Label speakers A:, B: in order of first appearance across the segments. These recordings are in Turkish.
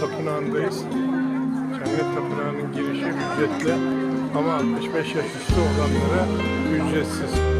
A: Tapınağındayız. Cennet Tapınağı'nın girişi ücretli ama 65 yaş üstü olanlara ücretsiz.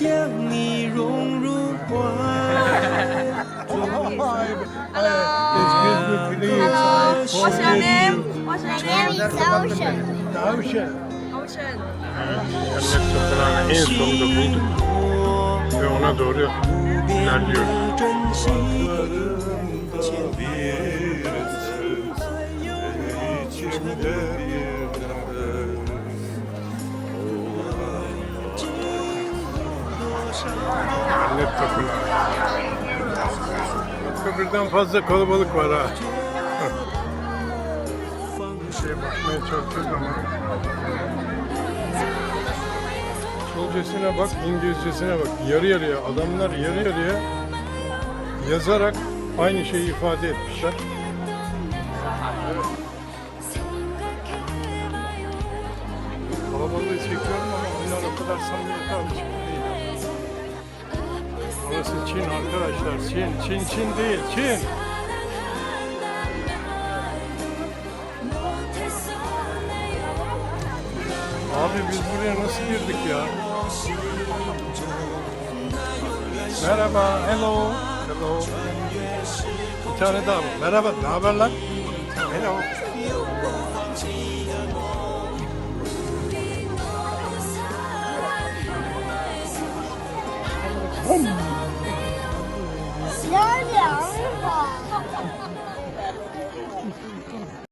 B: 将你融入怀。
A: Excuse me, please.
C: What's your name? What's your name?
D: is Ocean.
A: Ocean.
C: Ocean。
A: Cennet Tapınağı. Köprüden fazla kalabalık var ha. Bir şey bakmaya çalışıyoruz ama. Çince'sine bak, İngilizcesine bak. Yarı yarıya, adamlar yarı yarıya yazarak aynı şeyi ifade etmişler. Kalabalığı çekiyorum ama onlar o kadar samimiyete değil. Orası Çin arkadaşlar. Çin, Çin, Çin değil, Çin. Abi biz buraya nasıl girdik ya? Merhaba, hello, hello. Bir tane daha mı? Merhaba, ne haber lan? Hello. Bum.